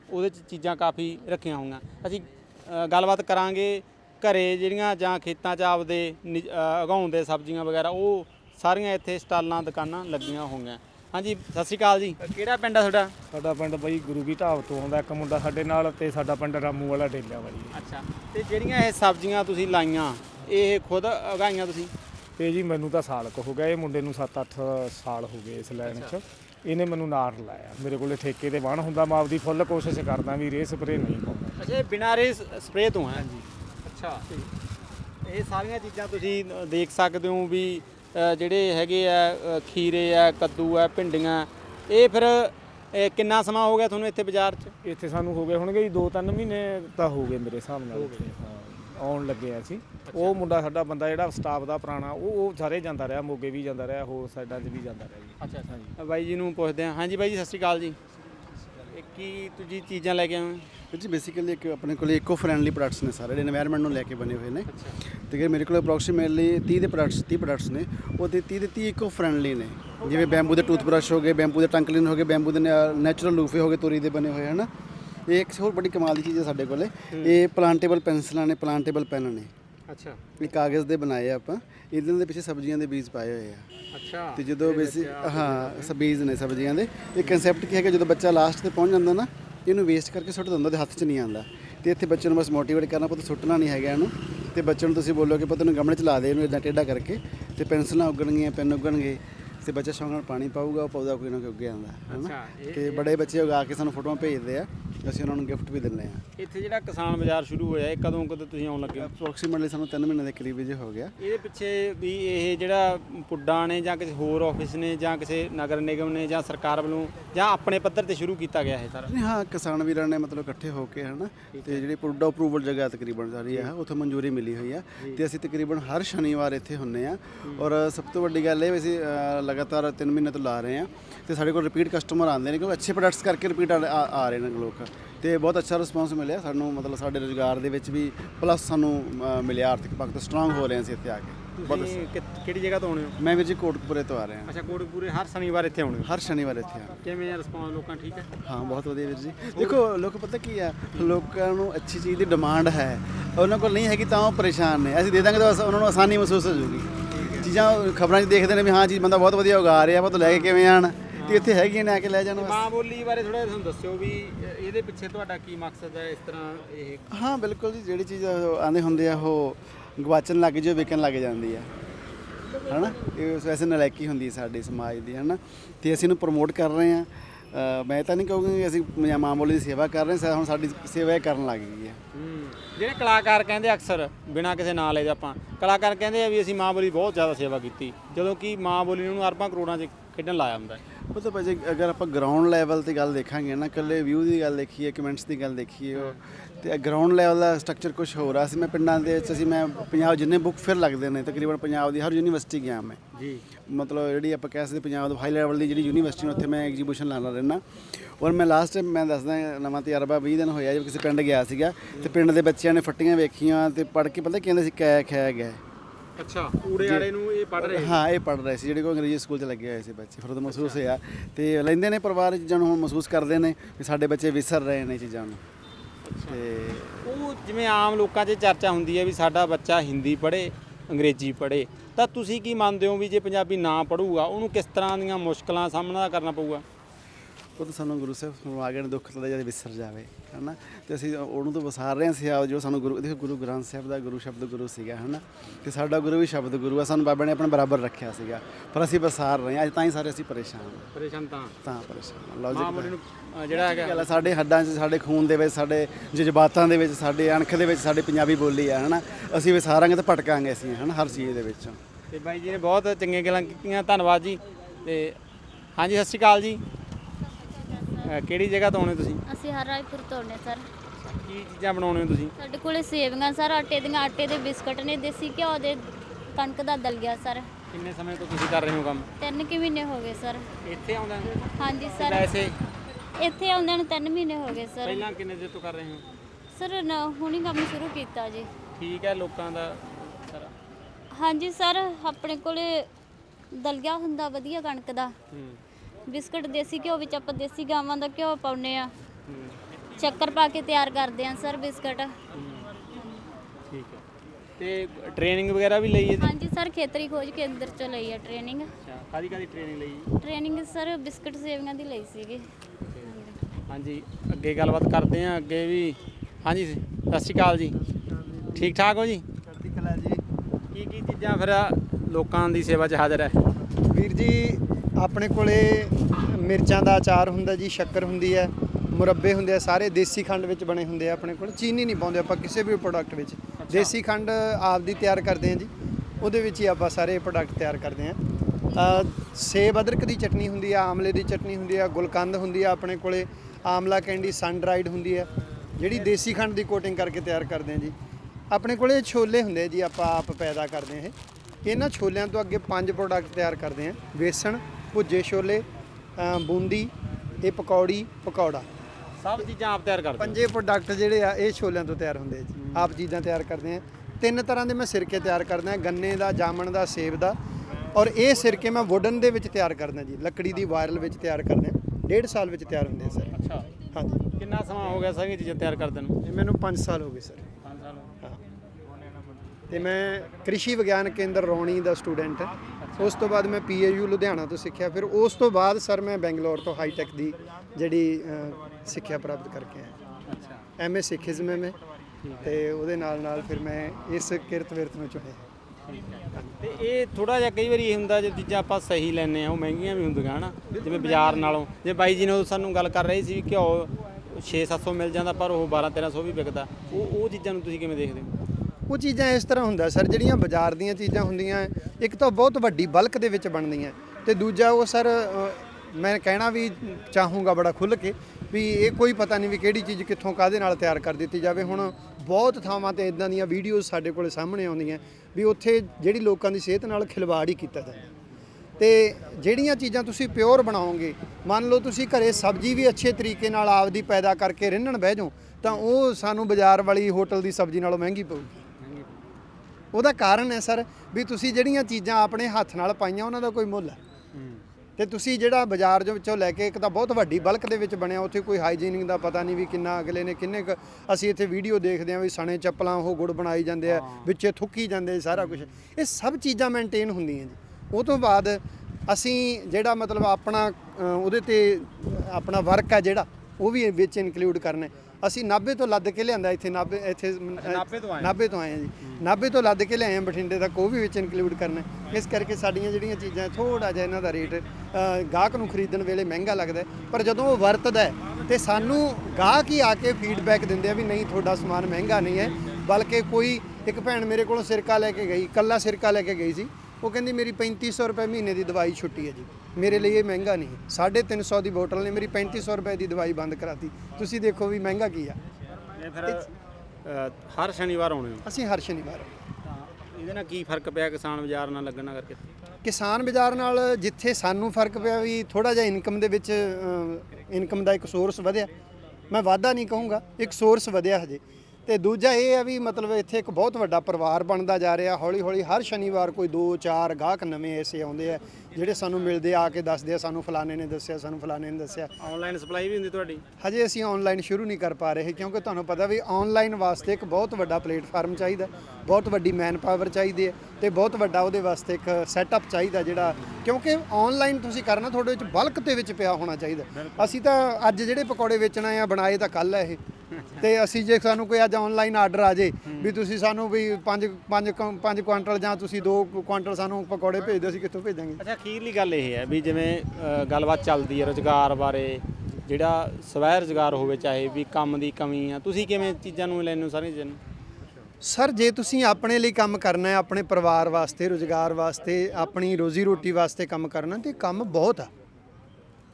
ਉਹਦੇ ਚ ਚੀਜ਼ਾਂ ਕਾਫੀ ਰੱਖੀਆਂ ਹੋਈਆਂ। ਅਸੀਂ ਅ, ਗੱਲਬਾਤ ਕਰਾਂਗੇ ਘਰੇ ਜਿਹੜੀਆਂ ਜਾਂ ਖੇਤਾਂ 'ਚ ਆਪਦੇ ਨਿ- ਅ, ਉਗਾਉਂਦੇ ਸਬਜ਼ੀਆਂ ਵਗੈਰਾ ਉਹ ਸਾਰੀਆਂ ਇੱਥੇ ਸਟਾਲਾਂ ਦੁਕਾਨਾਂ ਲੱਗੀਆਂ ਹੋਈਆਂ। ਹਾਂਜੀ ਸਤਿ ਸ਼੍ਰੀ ਅਕਾਲ ਜੀ। ਕਿਹੜਾ ਪਿੰਡ ਆ ਤੁਹਾਡਾ? ਸਾਡਾ ਪਿੰਡ ਬਾਈ ਗੁਰੂ ਕੀ ਢਾਬ ਤੋਂ ਆਉਂਦਾ ਇੱਕ ਮੁੰਡਾ ਸਾਡੇ ਨਾਲ ਤੇ ਸਾਡਾ ਪਿੰਡ ਰਾਮੂ ਵਾਲਾ ਡੇਲਿਆ ਵਾ ਜੀ ਅੱਛਾ ਤੇ ਜਿਹੜੀਆਂ ਇਹ ਸਬਜ਼ੀਆਂ ਤੁਸੀਂ ਲਾਈਆਂ ਇਹ ਖੁਦ ਉਗਾਈਆਂ ਤੁਸੀਂ? ਤੇ ਜੀ ਮੈਨੂੰ ਤਾਂ ਸਾਲ ਕੁ ਹੋ ਗਿਆ ਇਹ ਮੁੰਡੇ ਨੂੰ 7-8 ਸਾਲ ਹੋ ਗਏ ਇਸ ਲਾਈਨ 'ਚ। ਇਹਨੇ ਮੈਨੂੰ ਨਾਰ ਲਾਇਆ। ਮੇਰੇ ਕੋਲੇ ਠੇਕੇ ਤੇ ਵਾਹਣ ਹੁੰਦਾ ਮੈਂ ਆਪਦੀ ਫੁੱਲ ਕੋਸ਼ਿਸ਼ ਕਰਦਾ ਵੀ ਰੇ ਸਪਰੇ ਨਹੀਂ ਪਾਉਂਦਾ। ਅੱਛਾ ਇਹ ਬਿਨਾਂ ਰੇ ਸਪਰੇਅ ਤੋਂ ਹੈ? ਹਾਂਜੀ। ਅੱਛਾ। ਇਹ ਸਾਰੀਆਂ ਚੀਜ਼ਾਂ ਤੁਸੀਂ ਦੇਖ ਸਕਦੇ ਹੋ ਵੀ ਜਿਹੜੇ ਹੈਗੇ ਆ ਖੀਰੇ ਆ ਕੱਦੂ ਆ ਭਿੰਡੀਆਂ। ਇਹ ਫਿਰ ਕਿੰਨਾ ਸਮਾਂ ਹੋ ਗਿਆ ਤੁਹਾਨੂੰ ਇੱਥੇ ਬਾਜ਼ਾਰ 'ਚ? ਇੱਥੇ ਸਾਨੂੰ ਹੋ ਗਏ ਹੋਣਗੇ ਜੀ 2-3 ਮਹੀਨੇ ਤਾਂ ਹੋ ਗਏ ਮੇਰੇ ਹਿਸਾਬ ਨਾਲ ਆਉਣ ਲੱਗੇ ਆ ਅਸੀਂ। ਉਹ ਮੁੰਡਾ ਸਾਡਾ ਬੰਦਾ ਜਿਹੜਾ ਸਟਾਫ ਦਾ ਪੁਰਾਣਾ ਉਹ ਉਹ ਸਾਰੇ ਜਾਂਦਾ ਰਿਹਾ ਮੋਗੇ ਵੀ ਜਾਂਦਾ ਰਿਹਾ ਹੋਰ ਸਾਈਡਾਂ 'ਚ ਵੀ ਜਾਂਦਾ ਰਿਹਾ ਜੀ। ਅੱਛਾ ਅੱਛਾ ਜੀ। ਬਾਈ ਜੀ ਨੂੰ ਪੁੱਛਦੇ ਹਾਂ। ਹਾਂਜੀ ਬਾਈ ਜੀ ਸਤਿ ਸ਼੍ਰੀ ਅਕਾਲ ਜੀ। ਇਹ ਕੀ ਤੁਸੀਂ ਚੀਜ਼ਾਂ ਲੈ ਕੇ ਆਏ ਹੋ? ਜੀ ਬੇਸਿਕਲੀ ਇੱਕ ਆਪਣੇ ਕੋਲ ਇਕੋ ਫਰੈਂਡਲੀ ਪ੍ਰੋਡਕਟਸ ਨੇ ਸਾਰੇ এনवायरमेंट ਨੂੰ ਲੈ ਕੇ ਬਣੇ ਹੋਏ ਨੇ। ਤੇ ਕਿ ਮੇਰੇ ਕੋਲ ਅਪਰੋਕਸੀਮੇਟਲੀ 30 ਦੇ ਪ੍ਰੋਡਕਟਸ 30 ਪ੍ਰੋਡਕਟਸ ਨੇ। ਉਹ ਤੇ 30 ਦੇ 30 ਇਕੋ ਫਰੈਂਡਲੀ ਨੇ। ਜਿਵੇਂ ਬੈਂਬੂ ਦੇ ਟੂਥਬ੍ਰਸ਼ ਹੋ ਗਏ ਬੈਂਬੂ ਦੇ ਟੰਕਲਿਨ ਹੋ ਗਏ ਬੈਂਬੂ ਦੇ ਨੈਚੁਰਲ ਲੂਫੇ ਹੋ ਗਏ ਤੋਰੀ ਦੇ ਬਣੇ ਹੋਏ ਹਨ? ਇਹ ਇੱਕ ਹੋਰ ਬੜੀ ਕਮਾਲ ਦੀ ਚੀਜ਼ ਹੈ ਸਾਡੇ ਕੋਲੇ। ਇਹ ਪਲਾਂਟੇਬਲ ਪੈਨਸਲਾਂ ਨੇ ਪਲਾਂਟੇਬਲ ਪੈਨ ਨੇ। ਅੱਛਾ। ਇਹ ਕਾਗਜ਼ ਦੇ ਬਣਾਏ ਆ ਆਪਾਂ। ਇਹਨਾਂ ਦੇ ਪਿੱਛੇ ਸਬਜ਼ੀਆਂ ਦੇ ਬੀਜ ਪਾਏ ਹੋਏ ਆ। ਅੱਛਾ। ਤੇ ਜਦੋਂ ਬੇਸਿਕ ਹਾਂ ਸ ਬੀਜ ਨੇ ਸਬਜ਼ੀਆਂ ਦੇ। ਇਹ ਕਨਸੈਪਟ ਕੀ ਹੈ ਕਿ ਜਦੋਂ ਬੱਚਾ ਲਾਸਟ ਤੇ ਪਹੁੰਚ ਜਾਂਦਾ ਨਾ ਇਹਨੂੰ ਵੇਸਟ ਕਰਕੇ ਸੁੱਟ ਦਿੰਦਾ ਉਹਦੇ ਹੱਥ 'ਚ ਨਹੀਂ ਆਉਂਦਾ। ਤੇ ਇੱਥੇ ਬੱਚੇ ਨੂੰ ਬਸ ਮੋਟੀਵੇਟ ਕਰਨਾ ਪੁੱਤ ਸੁੱਟਣਾ ਨਹੀਂ ਹੈਗਾ ਇਹਨੂੰ। ਤੇ ਬੱਚੇ ਨੂੰ ਤੁਸੀਂ ਬੋਲੋ ਕਿ ਪੁੱਤ ਨੂੰ ਗਮਲੇ 'ਚ ਲਾ ਦੇ ਇਹਨੂੰ ਇਦਾਂ ਟੇਢਾ ਕਰਕੇ। ਤੇ ਪੈਨਸਲਾਂ ਉੱਗਣਗੀਆਂ ਪੈਨ ਉੱਗਣਗੇ। ਤੇ ਬੱਚਾ ਸ਼ੌਂਕ ਨਾਲ ਪਾਣੀ ਪਾਊਗਾ ਉਹ ਪੌਦਾ ਕੋਈ ਨਾ ਕੋਈ ਉੱਗੇ ਆਉਂਦਾ ਹੈ ਨਾ? ਤੇ ਬੜੇ ਬੱਚੇ ਉਗਾ ਕੇ ਸਾਨੂੰ ਫੋਟੋਆਂ ਭੇਜਦੇ ਆ। ਅਸੀਂ ਉਹਨਾਂ ਨੂੰ ਗਿਫਟ ਵੀ ਦਿੰਦੇ ਆ ਇੱਥੇ ਜਿਹੜਾ ਕਿਸਾਨ ਬਾਜ਼ਾਰ ਸ਼ੁਰੂ ਹੋਇਆ ਇਹ ਕਦੋਂ ਕਦੋਂ ਤੁਸੀਂ ਆਉਣ ਲੱਗੇ? ਹੋ ਅਪਰੋਕਸੀਮੇਟਲੀ ਸਾਨੂੰ 3 ਮਹੀਨੇ ਦੇ ਕਰੀਬ ਜੇ ਹੋ ਗਿਆ। ਇਹਦੇ ਪਿੱਛੇ ਵੀ ਇਹ ਜਿਹੜਾ ਪੁੱਡਾਂ ਨੇ ਜਾਂ ਕਿਸੇ ਹੋਰ ਆਫਿਸ ਨੇ ਜਾਂ ਕਿਸੇ ਨਗਰ ਨਿਗਮ ਨੇ ਜਾਂ ਸਰਕਾਰ ਵੱਲੋਂ ਜਾਂ ਆਪਣੇ ਪੱਧਰ ਤੇ ਸ਼ੁਰੂ ਕੀਤਾ ਗਿਆ ਇਹ ਸਾਰਾ? ਨਹੀਂ ਹਾਂ ਕਿਸਾਨ ਵੀਰਾਂ ਨੇ ਮਤਲਬ ਇਕੱਠੇ ਹੋ ਕੇ ਹਨਾ ਤੇ ਜਿਹੜੀ ਪੁਰਡਾ ਅਪਰੂਵਲ ਜਗ੍ਹਾ ਤਕਰੀਬਨ ਸਾਰੀ ਆ ਉੱਥੇ ਮਨਜ਼ੂਰੀ ਮਿਲੀ ਹੋਈ ਆ। ਤੇ ਅਸੀਂ ਤਕਰੀਬਨ ਹਰ ਸ਼ਨੀਵਾਰ ਇੱਥੇ ਹੁੰਨੇ ਆ। ਔਰ ਸਭ ਤੋਂ ਵੱਡੀ ਗੱਲ ਇਹ ਵੀ ਅਸੀਂ ਅ, ਲਗਾਤਾਰ 3 ਮਹੀਨੇ ਤੋਂ ਲਾ ਰਹੇ ਆ। ਤੇ ਸਾਡੇ ਕੋਲ ਰਿਪੀਟ ਕਸਟਮਰ ਆਉਂਦੇ ਨੇ ਕਿਉਂਕਿ ਅੱਛੇ ਪ੍ਰੋਡਕਟਸ ਕਰਕੇ ਰਿਪੀਟ ਆ ਆ ਰਹੇ ਨੇ ਲੋਕ। ਤੇ ਬਹੁਤ ਅੱਛਾ ਰਿਸਪਾਂਸ ਮਿਲਿਆ ਸਾਨੂੰ ਮਤਲਬ ਸਾਡੇ ਰੋਜ਼ਗਾਰ ਦੇ ਵਿੱਚ ਵੀ ਪਲੱਸ ਸਾਨੂੰ ਅ, ਮਿਲਿਆ ਆਰਥਿਕ ਪੱਖ ਤੋਂ ਸਟਰੋਂਗ ਹੋ ਰਹੇ ਹਾਂ ਅਸੀਂ ਇੱਥੇ ਆ ਕੇ। ਬਹੁਤ ਤੁਸੀਂ ਕਿ- ਕਿਹੜੀ ਜਗ੍ਹਾ ਤੋਂ ਆਉਣੇ ਹੋ? ਮੈਂ ਵੀਰ ਜੀ ਕੋਟਕਪੁਰੇ ਤੋਂ ਆ ਰਿਹਾ। ਅੱਛਾ ਕੋਟਕਪੂਰੇ ਹਰ ਸ਼ਨੀਵਾਰ ਇੱਥੇ ਆਉਣੇ ਹੋ? ਹਰ ਸ਼ਨੀਵਾਰ ਇੱਥੇ ਆ। ਕਿਵੇਂ ਆ ਰਿਸਪੌਂਸ ਲੋਕਾਂ ਠੀਕ ਹੈ? ਹਾਂ ਬਹੁਤ ਵਧੀਆ ਵੀਰ ਜੀ। ਦੇਖੋ ਲੋਕ ਪਤਾ ਕੀ ਆ ਲੋਕਾਂ ਨੂੰ ਅੱਛੀ ਚੀਜ਼ ਦੀ ਡਿਮਾਂਡ ਹੈ। ਉਹਨਾਂ ਕੋਲ ਨਹੀਂ ਹੈਗੀ ਤਾਂ ਉਹ ਪਰੇਸ਼ਾਨ ਨੇ। ਅਸੀਂ ਦੇ ਦਾਂਗੇ ਤਾਂ ਉਹਨਾਂ ਨੂੰ ਆਸਾਨੀ ਮਹਿਸੂਸ ਹੋ ਜਾਊਗੀ ਚੀਜ਼ਾਂ ਖਬਰਾਂ 'ਚ ਦੇਖਦੇ ਨੇ ਵੀ ਹਾਂ ਜੀ ਬੰਦਾ ਬਹੁਤ ਵਧੀਆ ਉਗਾ ਰਿਹਾ ਵਾ ਤਾਂ ਲੈ ਕੇ ਕਿਵੇਂ ਆਣ ਤੇ ਇੱਥੇ ਹੈਗੀਆਂ ਨੇ ਆ ਕੇ ਲੈ ਜਾਣ ਮਾਂ ਬੋਲੀ ਬਾਰੇ ਥੋੜਾ ਤੁਹਾਨੂੰ ਦੱਸਿਓ ਵੀ ਅ, ਇਹਦੇ ਪਿੱਛੇ ਤੁਹਾਡਾ ਕੀ ਮਕਸਦ ਹੈ ਇਸ ਤਰ੍ਹਾਂ ਇਹ? ਹਾਂ ਬਿਲਕੁਲ ਜੀ ਜਿਹੜੀ ਚੀਜ਼ ਆਂਦੇ ਹੁੰਦੇ ਆ ਉਹ ਗਵਾਚਣ ਲੱਗ ਜੋ ਵਿਕਣ ਲੱਗ ਜਾਂਦੀ ਆ। ਹਨਾ? ਇਹ ਵੈਸੇ ਨਲਾਇਕੀ ਹੁੰਦੀ ਹੈ ਸਾਡੇ ਸਮਾਜ ਦੀ ਹਨਾ? ਤੇ ਅਸੀਂ ਇਹਨੂੰ ਪ੍ਰਮੋਟ ਕਰ ਰਹੇ ਆ। ਮੈਂ ਤਾਂ ਨਹੀਂ ਕਹੂੰਗਾ ਕਿ ਅਸੀਂ ਮਾਂ- ਮਾਂ ਬੋਲੀ ਦੀ ਸੇਵਾ ਕਰ ਰਹੇ ਹਾਂ ਹੁਣ ਸਾਡੀ ਸੇਵਾ ਇਹ ਕਰਨ ਲੱਗ ਗਈ ਹੈ। ਜਿਹੜੇ ਕਲਾਕਾਰ ਕਹਿੰਦੇ ਅਕਸਰ ਬਿਨਾਂ ਕਿਸੇ ਨਾਂ ਲਏ ਦੇ ਆਪਾਂ ਕਲਾਕਾਰ ਕਹਿੰਦੇ ਆ ਵੀ ਅਸੀਂ ਮਾਂ ਬੋਲੀ ਬਹੁਤ ਜ਼ਿਆਦਾ ਸੇਵਾ ਕੀਤੀ। ਜਦੋਂ ਕਿ ਮਾਂ ਬੋਲੀ ਨੂੰ ਅਰਬਾਂ ਕਰੋੜਾਂ 'ਚ ਖੇਡਣ ਲਾਇਆ ਹੁੰਦਾ ਹੈ। ਉਹ ਤਾਂ ਭਾਜੀ ਅਗਰ ਆਪਾਂ ਗਰਾਊਂਡ ਲੈਵਲ ਤੇ ਗੱਲ ਦੇਖਾਂਗੇ ਨਾ ਇਕੱਲੇ ਵਿਊ ਦੀ ਗੱਲ ਦੇਖੀਏ ਕਮੈਂਟਸ ਦੀ ਗੱਲ ਦੇਖੀਏ ਤੇ ਗਰਾਊਂਡ ਲੈਵਲ ਦਾ ਸਟਰਕਚਰ ਕੁਝ ਹੋ ਰਿਹਾ ਸੀ ਮੈਂ ਪਿੰਡਾਂ ਦੇ ਵਿੱਚ ਅਸੀਂ ਮੈਂ ਪੰਜਾਬ ਜਿੰਨੇ ਬੁੱਕ ਫੇਅਰ ਲੱਗਦੇ ਨੇ ਤਕਰੀਬਨ ਪੰਜਾਬ ਦੀ ਹਰ ਯੂਨੀਵਰਸਿਟੀ ਗਿਆ ਮੈਂ। ਜੀ। ਮਤਲਬ ਜਿਹੜੀ ਆਪਾਂ ਕਹਿ ਸਕਦੇ ਪੰਜਾਬ ਦੀ ਹਾਈ ਲੈਵਲ ਦੀ ਜਿਹੜੀ ਯੂਨੀਵਰਸਿਟੀ ਨੇ ਉੱਥੇ ਮੈਂ ਐਗਜੀਬਿਸ਼ਨ ਲਾਣਾ ਰਹਿਣਾ ਔਰ ਮੈਂ ਲਾਸਟ ਟਾਈਮ ਮੈਂ ਦੱਸਦਾ ਨਵਾਂ ਤਜਰਬਾ 20 ਦਿਨ ਹੋਇਆ ਜਦੋਂ ਕਿਸੇ ਪਿੰਡ ਗਿਆ ਸੀਗਾ ਤੇ ਪਿੰਡ ਦੇ ਬੱਚਿਆਂ ਨੇ ਫੱਟੀਆਂ ਵੇਖੀਆਂ ਤੇ ਪੜ੍ਹ ਕੇ ਪਤਾ ਕਹਿੰਦੇ ਸੀ ਕੈ ਖੈ ਗਏ। ਅੱਛਾ ਊੜੇ ਵਾਲੇ ਨੂੰ ਇਹ ਪੜ ਰਹੇ? ਹਾਂ ਇਹ ਪੜ੍ਹ ਰਹੇ ਸੀ ਜਿਹੜੇ ਕੋ ਅੰਗਰੇਜ਼ੀ ਸਕੂਲ 'ਚ ਲੱਗੇ ਹੋਏ ਸੀ ਬੱਚੇ ਫਿਰ ਉਹ ਮਹਿਸੂਸ ਹੋਇਆ। ਤੇ ਲੈਂਦੇ ਨੇ ਪਰਿਵਾਰ ਚੀਜ਼ਾਂ ਨੂੰ ਹੁਣ ਮਹਿਸੂਸ ਕਰਦੇ ਨੇ ਵੀ ਸਾਡੇ ਬੱਚੇ ਵਿਸਰ ਰਹੇ ਨੇ ਚੀਜ਼ਾਂ ਨੂੰ। ਤੇ ਉਹ ਜਿਵੇਂ ਆਮ ਲੋਕਾਂ 'ਚ ਚਰਚਾ ਹੁੰਦੀ ਹੈ ਵੀ ਸਾਡਾ ਬੱਚਾ ਹਿੰਦੀ ਪੜ੍ਹੇ ਅੰਗਰੇਜ਼ੀ ਪੜ੍ਹੇ ਤਾਂ ਤੁਸੀਂ ਕੀ ਮੰਨਦੇ ਹੋ ਵੀ ਜੇ ਪੰਜਾਬੀ ਨਾ ਪੜੂਗਾ ਉਹਨੂੰ ਕਿਸ ਤਰ੍ਹਾਂ ਦੀਆਂ ਮੁਸ਼ਕਲਾਂ ਸਾਹਮਣਾ ਕਰਨਾ ਪਊਗਾ? ਉਹ ਤਾਂ ਸਾਨੂੰ ਗੁਰੂ ਸਾਹਿਬ ਨੂੰ ਆਗੇ ਨੇ ਦੁੱਖ ਲੱਗਦਾ ਜਦ ਵਿਸਰ ਜਾਵੇ ਹਨਾ? ਤੇ ਅਸੀਂ ਉਹਨੂੰ ਤਾਂ ਵਸਾਰ ਰਹੇ ਹਾਂ ਸਿਆਲ ਜੋ ਸਾਨੂੰ ਗੁਰੂ ਦੇਖੋ ਗੁਰੂ ਗ੍ਰੰਥ ਸਾਹਿਬ ਦਾ ਗੁਰੂ ਸ਼ਬਦ ਗੁਰੂ ਸੀਗਾ ਹਨਾ? ਤੇ ਸਾਡਾ ਗੁਰੂ ਵੀ ਸ਼ਬਦ ਗੁਰੂ ਆ ਸਾਨੂੰ ਬਾਬਾ ਨੇ ਆਪਣੇ ਬਰਾਬਰ ਰੱਖਿਆ ਸੀਗਾ। ਪਰ ਅਸੀਂ ਵਸਾਰ ਰਹੇ ਹਾਂ ਅੱਜ ਤਾਂ ਹੀ ਸਾਰੇ ਅਸੀਂ ਪਰੇਸ਼ਾਨ ਪਰੇਸ਼ਾਨ ਤਾਂ। ਤਾਂ ਪਰੇਸ਼ਾਨ ਲੌਜੀਕ ਜਿਹੜਾ ਹੈਗਾ। ਸਾਡੇ ਹੱਡਾਂ 'ਚ ਸਾਡੇ ਖੂਨ ਦੇ ਵਿੱਚ ਸਾਡੇ ਜਜ਼ਬਾਤਾਂ ਦੇ ਵਿੱਚ ਸਾਡੇ ਅਣਖ ਦੇ ਵਿੱਚ ਸਾਡੀ ਪੰਜਾਬੀ ਬੋਲੀ ਆ ਹਨਾ? ਅਸੀਂ ਵਿਸਾਰਾਂਗੇ ਤਾਂ ਭਟਕਾਂਗੇ ਅਸੀਂ ਹਨਾ? ਹਰ ਚੀਜ਼ ਦੇ ਵਿੱਚ। ਤੇ ਬਾਈ ਜੀ ਨੇ ਬਹੁਤ ਚੰਗੀਆਂ ਗੱਲਾਂ ਕੀਤੀਆਂ ਧੰਨਵਾਦ ਜੀ। ਤੇ ਹਾਂਜੀ ਸਤਿ ਸ਼੍ਰੀ ਅਕਾਲ ਜੀ। ਕਿਹੜੀ ਜਗ੍ਹਾ ਤੋਂ ਆਉਣੇ ਤੁਸੀਂ? ਅਸੀਂ ਹਰ ਰਾਜਪੁਰ ਤੋਂ ਨੇ ਸਰ। ਕੀ ਚੀਜ਼ਾਂ ਬਣਾਉਣੇ ਹੋ ਤੁਸੀਂ? ਸਾਡੇ ਕੋਲੇ ਸੇਵੀਆਂ ਸਰ ਆਟੇ ਦੀਆਂ ਆਟੇ ਦੇ ਬਿਸਕਟ ਨੇ ਦੇਸੀ ਘਿਓ ਦੇ ਕਣਕ ਦਾ ਦਲੀਆ ਸਰ। ਕਿੰਨੇ ਸਮੇਂ ਤੋਂ ਤੁਸੀਂ ਕਰ ਰਹੇ ਹੋ ਕੰਮ? ਤਿੰਨ ਕੁ ਮਹੀਨੇ ਹੋ ਗਏ ਸਰ। ਇੱਥੇ ਆਉਂਦਾ ਹਾਂਜੀ ਸਰ। ਵੈਸੇ ਇੱਥੇ ਆਉਂਦਿਆਂ ਨੂੰ ਤਿੰਨ ਮਹੀਨੇ ਹੋ ਗਏ ਸਰ। ਪਹਿਲਾਂ ਕਿੰਨੇ ਦਿਨ ਤੋਂ ਕਰ ਰਹੇ ਹੋ? ਸਰ ਨਾ ਹੁਣੀ ਕੰਮ ਸ਼ੁਰੂ ਕੀਤਾ ਜੀ। ਠੀਕ ਹੈ ਲੋਕਾਂ ਦਾ ਸਾਰਾ। ਹਾਂਜੀ ਸਰ ਆਪਣੇ ਕੋਲੇ ਦਲੀਆ ਹੁੰਦਾ ਵਧੀਆ ਕਣਕ ਦਾ। ਹੂੰ। ਬਿਸਕਟ ਦੇਸੀ ਘਿਓ ਵਿੱਚ ਆਪਾਂ ਦੇਸੀ ਗਾਵਾਂ ਦਾ ਘਿਓ ਪਾਉਨੇ ਆ ਹੂੰ। ਸ਼ੱਕਰ ਪਾ ਕੇ ਤਿਆਰ ਕਰਦੇ ਆ ਸਰ ਬਿਸਕਟ। ਠੀਕ ਹੈ। ਤੇ ਟ੍ਰੇਨਿੰਗ ਵਗੈਰਾ ਵੀ ਲਈ ਹੈ ਜੀ? ਹਾਂਜੀ ਸਰ ਖੇਤਰੀ ਖੋਜ ਕੇਂਦਰ ਚੋਂ ਲਈ ਆ ਟ੍ਰੇਨਿੰਗ ਅੱਛਾ ਕਾਦੀ ਕਾਦੀ ਟ੍ਰੇਨਿੰਗ ਲਈ ਜੀ? ਟ੍ਰੇਨਿੰਗ ਸਰ ਬਿਸਕਟ ਸੇਵੀਆਂ ਦੀ ਲਈ ਸੀਗੀ। ਹਾਂਜੀ ਅੱਗੇ ਗੱਲਬਾਤ ਕਰਦੇ ਹਾਂ ਅੱਗੇ ਵੀ। ਹਾਂਜੀ ਸਤਿ ਸ਼੍ਰੀ ਅਕਾਲ ਜੀ। ਠੀਕ ਠਾਕ ਹੋ ਜੀ? ਚੜ੍ਹਦੀ ਕਲਾ ਜੀ। ਕੀ ਕੀ ਚੀਜ਼ਾਂ ਫਿਰ ਲੋਕਾਂ ਦੀ ਸੇਵਾ 'ਚ ਹਾਜ਼ਰ ਹੈ? ਵੀਰ ਜੀ ਆਪਣੇ ਕੋਲੇ ਮਿਰਚਾਂ ਦਾ ਅਚਾਰ ਹੁੰਦਾ ਜੀ ਸ਼ੱਕਰ ਹੁੰਦੀ ਹੈ ਮੁਰੱਬੇ ਹੁੰਦੇ ਆ ਸਾਰੇ ਦੇਸੀ ਖੰਡ ਵਿੱਚ ਬਣੇ ਹੁੰਦੇ ਆ ਆਪਣੇ ਕੋਲ ਚੀਨੀ ਨਹੀਂ ਪਾਉਂਦੇ ਆਪਾਂ ਕਿਸੇ ਵੀ ਪ੍ਰੋਡਕਟ ਵਿੱਚ। ਦੇਸੀ ਖੰਡ ਆਪਦੀ ਤਿਆਰ ਕਰਦੇ ਆ ਜੀ ਉਹਦੇ ਵਿੱਚ ਹੀ ਆਪਾਂ ਸਾਰੇ ਪ੍ਰੋਡਕਟ ਤਿਆਰ ਕਰਦੇ ਆ। ਸੇਬ ਅਦਰਕ ਦੀ ਚਟਨੀ ਹੁੰਦੀ ਆ ਆਮਲੇ ਦੀ ਚਟਨੀ ਹੁੰਦੀ ਆ ਗੁਲਕੰਦ ਹੁੰਦੀ ਆ ਆਪਣੇ ਕੋਲੇ ਆਮਲਾ ਕੈਂਡੀ ਸਨ ਡਰਾਈਡ ਹੁੰਦੀ ਆ ਜਿਹੜੀ ਦੇਸੀ ਖੰਡ ਦੀ ਕੋਟਿੰਗ ਕਰਕੇ ਤਿਆਰ ਕਰਦੇ ਆ ਜੀ। ਆਪਣੇ ਕੋਲੇ ਛੋਲੇ ਹੁੰਦੇ ਜੀ ਆਪਾਂ ਆਪ ਪੈਦਾ ਕਰਦੇ ਆ ਇਹ। ਇਹਨਾਂ ਛੋਲਿਆਂ ਤੋਂ ਅੱਗੇ ਪੰਜ ਪ੍ਰੋਡਕਟ ਤਿਆਰ ਕਰਦੇ ਆ ਵੇਸਣ ਭੁੱਜੇ ਛੋਲੇ ਬੂੰਦੀ ਇਹ ਪਕੌੜੀ ਪਕੌੜਾ। ਸਭ ਚੀਜ਼ਾਂ ਆਪ ਤਿਆਰ ਕਰਦੇ ਪੰਜੇ ਪ੍ਰੋਡਕਟ ਜਿਹੜੇ ਆ ਇਹ ਛੋਲਿਆਂ ਤੋਂ ਤਿਆਰ ਹੁੰਦੇ ਆ ਜੀ। ਆਪ ਚੀਜ਼ਾਂ ਤਿਆਰ ਕਰਦੇ ਆ। ਤਿੰਨ ਤਰ੍ਹਾਂ ਦੇ ਮੈਂ ਸਿਰਕੇ ਤਿਆਰ ਕਰਦਾ ਗੰਨੇ ਦਾ ਜਾਮਣ ਦਾ ਸੇਬ ਦਾ। ਔਰ ਇਹ ਸਿਰਕੇ ਮੈਂ ਵੁਡਨ ਦੇ ਵਿੱਚ ਤਿਆਰ ਕਰਦਾ ਜੀ। ਲੱਕੜੀ ਦੀ ਵਾਇਰਲ ਵਿੱਚ ਤਿਆਰ ਕਰਦੇ ਡੇਢ ਸਾਲ ਵਿੱਚ ਤਿਆਰ ਹੁੰਦੇ ਆ ਸਰ। ਅੱਛਾ। ਹਾਂਜੀ। ਕਿੰਨਾ ਸਮਾਂ ਹੋ ਗਿਆ ਸਾਰੀਆਂ ਚੀਜ਼ਾਂ ਤਿਆਰ ਕਰਦੇ ਨੂੰ? ਇਹ ਮੈਨੂੰ 5 ਸਾਲ ਹੋ ਗਏ ਸਰ। 5 ਸਾਲ ਹਾਂ। ਤੇ ਮੈਂ ਕ੍ਰਿਸ਼ੀ ਵਿਗਿਆਨ ਕੇਂਦਰ ਰੌਣੀ ਦਾ ਸਟੂਡੈਂਟ ਹਾਂ। ਉਸ ਤੋਂ ਬਾਅਦ ਮੈਂ ਪੀਏਯੂ ਲੁਧਿਆਣਾ ਤੋਂ ਸਿੱਖਿਆ ਫਿਰ ਉਸ ਤੋਂ ਬਾਅਦ ਸਰ ਮੈਂ ਬੈਂਗਲੌਰ ਤੋਂ ਹਾਈਟੈਕ ਦੀ ਜਿਹੜੀ ਅ, ਸਿੱਖਿਆ ਪ੍ਰਾਪਤ ਕਰਕੇ ਆਇਆ। ਅੱਛਾ। ਐਮਏ ਸਿੱਖਿਜ਼ਮ ਹੈ ਮੈਂ ਤੇ ਉਹਦੇ ਨਾਲ ਨਾਲ ਫਿਰ ਮੈਂ ਇਸ ਕਿਰਤ ਵਿਰਤ ਨੂੰ ਚੁਣਿਆ। ਤੇ ਇਹ ਥੋੜਾ ਜਿਹਾ ਕਈ ਵਾਰੀ ਇਹ ਹੁੰਦਾ ਜੇ ਚੀਜ਼ਾਂ ਆਪਾਂ ਸਹੀ ਲੈਨੇ ਆ ਉਹ ਮਹਿੰਗੀਆਂ ਵੀ ਹੁੰਦੀਆਂ ਹਨਾ। ਜਿਵੇਂ ਬਾਜ਼ਾਰ ਨਾਲੋਂ ਜੇ ਬਾਈ ਜੀ ਨੇ ਉਦੋਂ ਸਾਨੂੰ ਗੱਲ ਕਰ ਰਹੇ ਸੀ ਵੀ ਘਿਓ 6-700 ਮਿਲ ਜਾਂਦਾ ਪਰ ਉਹ 12-1300 ਵੀ ਵਿਕਦਾ ਉਹ ਉਹ ਚੀਜ਼ਾਂ ਨੂੰ ਤੁਸੀਂ ਕਿਵੇਂ ਦੇਖਦੇ ਹੋ? ਉਹ ਚੀਜ਼ਾਂ ਇਸ ਤਰ੍ਹਾਂ ਹੁੰਦਾ ਸਰ, ਜਿਹੜੀਆਂ ਬਾਜ਼ਾਰ ਦੀਆਂ ਚੀਜ਼ਾਂ ਹੁੰਦੀਆਂ, ਇੱਕ ਤਾਂ ਬਹੁਤ ਵੱਡੀ ਬਲਕ ਦੇ ਵਿੱਚ ਬਣਦੀਆਂ। ਤੇ ਦੂਜਾ ਉਹ ਸਰ ਮੈਂ ਕਹਿਣਾ ਵੀ ਚਾਹੂੰਗਾ ਬੜਾ ਖੁੱਲ੍ਹ ਕੇ ਵੀ ਇਹ ਕੋਈ ਪਤਾ ਨਹੀਂ ਵੀ ਕਿਹੜੀ ਚੀਜ਼ ਕਿੱਥੋਂ ਕਾਦੇ ਨਾਲ ਤਿਆਰ ਕਰ ਦਿੱਤੀ ਜਾਵੇ। ਹੁਣ ਬਹੁਤ ਥਾਵਾਂ ਤੇ ਇਦਾਂ ਦੀਆਂ ਵੀਡੀਓਜ਼ ਸਾਡੇ ਕੋਲੇ ਸਾਹਮਣੇ ਆਉਂਦੀਆਂ ਵੀ ਉੱਥੇ ਜਿਹੜੀ ਲੋਕਾਂ ਦੀ ਸਿਹਤ ਨਾਲ ਖਿਲਵਾੜ ਹੀ ਕੀਤਾ ਜਾਂਦਾ। ਤੇ ਜਿਹੜੀਆਂ ਚੀਜ਼ਾਂ ਤੁਸੀਂ ਪਿਓਰ ਬਣਾਓਗੇ, ਮੰਨ ਲਓ ਤੁਸੀਂ ਘਰੇ ਸਬਜ਼ੀ ਵੀ ਅੱਛੇ ਤਰੀਕੇ ਨਾਲ ਆਪਦੀ ਪੈਦਾ ਕਰਕੇ ਰਿੰਨਣ ਬਹਿ ਜਾਓ, ਤਾਂ ਉਹ ਸਾਨੂੰ ਬਾਜ਼ਾਰ ਵਾਲੀ ਹੋਟਲ ਦੀ ਸਬਜ਼ੀ ਨਾਲੋਂ ਮਹਿੰਗੀ ਪਊਗੀ। ਉਹਦਾ ਕਾਰਨ ਹੈ ਸਰ ਵੀ ਤੁਸੀਂ ਜਿਹੜੀਆਂ ਚੀਜ਼ਾਂ ਆਪਣੇ ਹੱਥ ਨਾਲ ਪਾਈਆਂ ਉਹਨਾਂ ਦਾ ਕੋਈ ਮੁੱਲ ਹੈ। ਤੇ ਤੁਸੀਂ ਜਿਹੜਾ ਬਾਜ਼ਾਰ ਦੇ ਵਿੱਚੋਂ ਲੈ ਕੇ ਇੱਕ ਤਾਂ ਬਹੁਤ ਵੱਡੀ ਬਲਕ ਦੇ ਵਿੱਚ ਬਣਿਆ ਉੱਥੇ ਕੋਈ ਹਾਈਜੀਨਿੰਗ ਦਾ ਪਤਾ ਨਹੀਂ ਵੀ ਕਿੰਨਾ ਅਗਲੇ ਨੇ ਕਿੰਨੇ ਅਸੀਂ ਇੱਥੇ ਵੀਡੀਓ ਦੇਖਦੇ ਹਾਂ ਵੀ ਸਣੇ ਚੱਪਲਾਂ ਉਹ ਗੁੜ ਬਣਾਈ ਜਾਂਦੇ ਆ ਵਿੱਚੇ ਥੁੱਕੀ ਜਾਂਦੇ ਸਾਰਾ ਕੁਝ ਇਹ ਸਭ ਚੀਜ਼ਾਂ ਮੇਨਟੇਨ ਹੁੰਦੀਆਂ ਜੀ। ਉਹ ਤੋਂ ਬਾਅਦ ਅਸੀਂ ਜਿਹੜਾ ਮਤਲਬ ਆਪਣਾ ਉਹਦੇ ਤੇ ਆਪਣਾ ਵਰਕ ਆ ਜਿਹੜਾ ਉਹ ਵੀ ਵਿੱਚ ਇਨਕਲੂਡ ਕਰਨਾ। ਅਸੀਂ ਨਾਭੇ ਤੋਂ ਲੱਦ ਕੇ ਲਿਆਂਦਾ ਇੱਥੇ ਨਾਭੇ ਇੱਥੇ ਨਾਭੇ ਤੋਂ ਆਏ? ਨਾਭੇ ਤੋਂ ਆਏ ਜੀ ਨਾਭੇ ਤੋਂ ਲੱਦ ਕੇ ਲਿਆਏ ਹਾਂ ਬਠਿੰਡੇ ਤੱਕ ਉਹ ਵੀ ਵਿੱਚ ਇਨਕਲੂਡ ਕਰਨਾ। ਇਸ ਕਰਕੇ ਸਾਡੀਆਂ ਜਿਹੜੀਆਂ ਚੀਜ਼ਾਂ ਥੋੜਾ ਜਿਹਾ ਇਹਨਾਂ ਦਾ ਰੇਟ ਗਾਹਕ ਨੂੰ ਖਰੀਦਣ ਵੇਲੇ ਮਹਿੰਗਾ ਲੱਗਦਾ। ਪਰ ਜਦੋਂ ਉਹ ਵਰਤਦਾ ਤੇ ਸਾਨੂੰ ਗਾਹਕ ਹੀ ਆ ਕੇ ਫੀਡਬੈਕ ਦਿੰਦੇ ਆ ਵੀ ਨਹੀਂ ਤੁਹਾਡਾ ਸਮਾਨ ਮਹਿੰਗਾ ਨਹੀਂ ਹੈ ਬਲਕਿ ਕੋਈ ਇੱਕ ਭੈਣ ਮੇਰੇ ਕੋਲੋਂ ਸਿਰਕਾ ਲੈ ਕੇ ਗਈ ਕੱਲਾ ਸਿਰਕਾ ਲੈ ਕੇ ਗਈ ਸੀ ਉਹ ਕਹਿੰਦੀ ਮੇਰੀ 3500 ਰੁਪਏ ਮਹੀਨੇ ਦੀ ਦਵਾਈ ਛੁੱਟੀ ਹੈ ਜੀ। ਮੇਰੇ ਲਈ ਇਹ ਮਹਿੰਗਾ ਨਹੀਂ ਹੈ। 350 ਦੀ ਬੋਤਲ ਨੇ ਮੇਰੀ 3500 ਰੁਪਏ ਦੀ ਦਵਾਈ ਬੰਦ ਕਰਾਤੀ। ਤੁਸੀਂ ਦੇਖੋ ਵੀ ਮਹਿੰਗਾ ਕੀ ਆ। ਇਹ ਫਿਰ ਅ, ਹਰ ਸ਼ਨੀਵਾਰ ਆਉਣੇ ਹੋ? ਅਸੀਂ ਹਰ ਸ਼ਨੀਵਾਰ ਇਹਦੇ ਨਾਲ ਕੀ ਫ਼ਰਕ ਪਿਆ ਕਿਸਾਨ ਬਾਜ਼ਾਰ ਨਾਲ ਲੱਗਣ ਕਰਕੇ? ਕਿਸਾਨ ਬਾਜ਼ਾਰ ਨਾਲ ਜਿੱਥੇ ਸਾਨੂੰ ਫ਼ਰਕ ਪਿਆ ਵੀ ਥੋੜਾ ਜਿਹਾ ਇਨਕਮ ਦੇ ਵਿੱਚ ਇਨਕਮ ਦਾ ਇੱਕ ਸੋਰਸ ਵਧਿਆ। ਮੈਂ ਵਾਧਾ ਨਹੀਂ ਕਹੂੰਗਾ। ਇੱਕ ਸੋਰਸ ਵਧਿਆ ਹਜੇ। ਤੇ ਦੂਜਾ ਇਹ ਹੈ ਵੀ ਮਤਲਬ ਇੱਥੇ ਇੱਕ ਬਹੁਤ ਵੱਡਾ ਪਰਿਵਾਰ ਬਣਦਾ ਜਾ ਰਿਹਾ। ਹੌਲੀ ਹੌਲੀ ਹਰ ਸ਼ਨੀਵਾਰ ਕੋਈ 2-4 ਗਾਹਕ ਨਵੇਂ ਐਸੇ ਆਉਂਦੇ ਆ ਜਿਹੜੇ ਸਾਨੂੰ ਮਿਲਦੇ ਆ ਕੇ ਦੱਸਦੇ ਆ ਸਾਨੂੰ ਫਲਾਣੇ ਨੇ ਦੱਸਿਆ ਸਾਨੂੰ ਫਲਾਣੇ ਨੇ ਦੱਸਿਆ। ਆਨਲਾਈਨ ਸਪਲਾਈ ਵੀ ਹੁੰਦੀ ਤੁਹਾਡੀ? ਹਜੇ ਅਸੀਂ ਆਨਲਾਈਨ ਸ਼ੁਰੂ ਨਹੀਂ ਕਰ ਪਾ ਰਹੇ ਕਿਉਂਕਿ ਤੁਹਾਨੂੰ ਪਤਾ ਵੀ ਆਨਲਾਈਨ ਵਾਸਤੇ ਇੱਕ ਬਹੁਤ ਵੱਡਾ ਪਲੇਟਫਾਰਮ ਚਾਹੀਦਾ ਬਹੁਤ ਵੱਡੀ ਮੈਨ ਪਾਵਰ ਚਾਹੀਦੀ ਹੈ ਤੇ ਬਹੁਤ ਵੱਡਾ ਉਹਦੇ ਵਾਸਤੇ ਇੱਕ ਸੈਟਅਪ ਚਾਹੀਦਾ ਜਿਹੜਾ ਕਿਉਂਕਿ ਆਨਲਾਈਨ ਤੁਸੀਂ ਕਰਨਾ ਤੁਹਾਡੇ ਵਿੱਚ ਬਲਕ ਦੇ ਵਿੱਚ ਪਿਆ ਹੋਣਾ ਚਾਹੀਦਾ। ਅਸੀਂ ਤਾਂ ਅੱਜ ਜਿਹੜੇ ਪਕੌੜੇ ਵੇਚਣਾ ਆ ਬਣਾਏ ਤਾਂ ਕੱਲ ਹੈ ਇਹ। ਤੇ ਅਸੀਂ ਜੇ ਸਾਨੂੰ ਕੋਈ ਅੱਜ ਆਨਲਾਈਨ ਆਰਡਰ ਆ ਜੇ ਵੀ ਤੁਸੀਂ ਸਾਨੂੰ ਵੀ 5 5 5 ਕੁਆਂਟਲ ਜਾਂ ਤੁਸੀਂ 2 ਕੁਆਂਟਲ ਸਾਨੂੰ ਪਕੌੜੇ ਭੇਜ ਦਿਓ ਅਸੀਂ ਕਿੱਥੋਂ ਭੇਜਾਂਗੇ? ਅੱਛਾ ਅਖੀਰਲੀ ਗੱਲ ਇਹ ਹੈ ਵੀ ਜਿਵੇਂ ਗੱਲਬਾਤ ਚੱਲਦੀ ਹੈ ਰੋਜ਼ਗਾਰ ਬਾਰੇ ਜਿਹੜਾ ਸਵੈ ਰੋਜ਼ਗਾਰ ਹੋਵੇ ਚਾਹੇ ਵੀ ਕੰਮ ਦੀ ਕਮੀ ਆ ਤੁਸੀਂ ਕਿਵੇਂ ਚੀਜ਼ਾਂ ਨੂੰ ਲੈਣੇ ਸਾਰੀਆਂ ਚੀਜ਼ਾਂ ਨੂੰ? ਸਰ ਜੇ ਤੁਸੀਂ ਆਪਣੇ ਲਈ ਕੰਮ ਕਰਨਾ ਹੈ ਆਪਣੇ ਪਰਿਵਾਰ ਵਾਸਤੇ ਰੋਜ਼ਗਾਰ ਵਾਸਤੇ ਆਪਣੀ ਰੋਜ਼ੀ ਰੋਟੀ ਵਾਸਤੇ ਕੰਮ ਕਰਨਾ ਤੇ ਕੰਮ ਬਹੁਤ ਆ।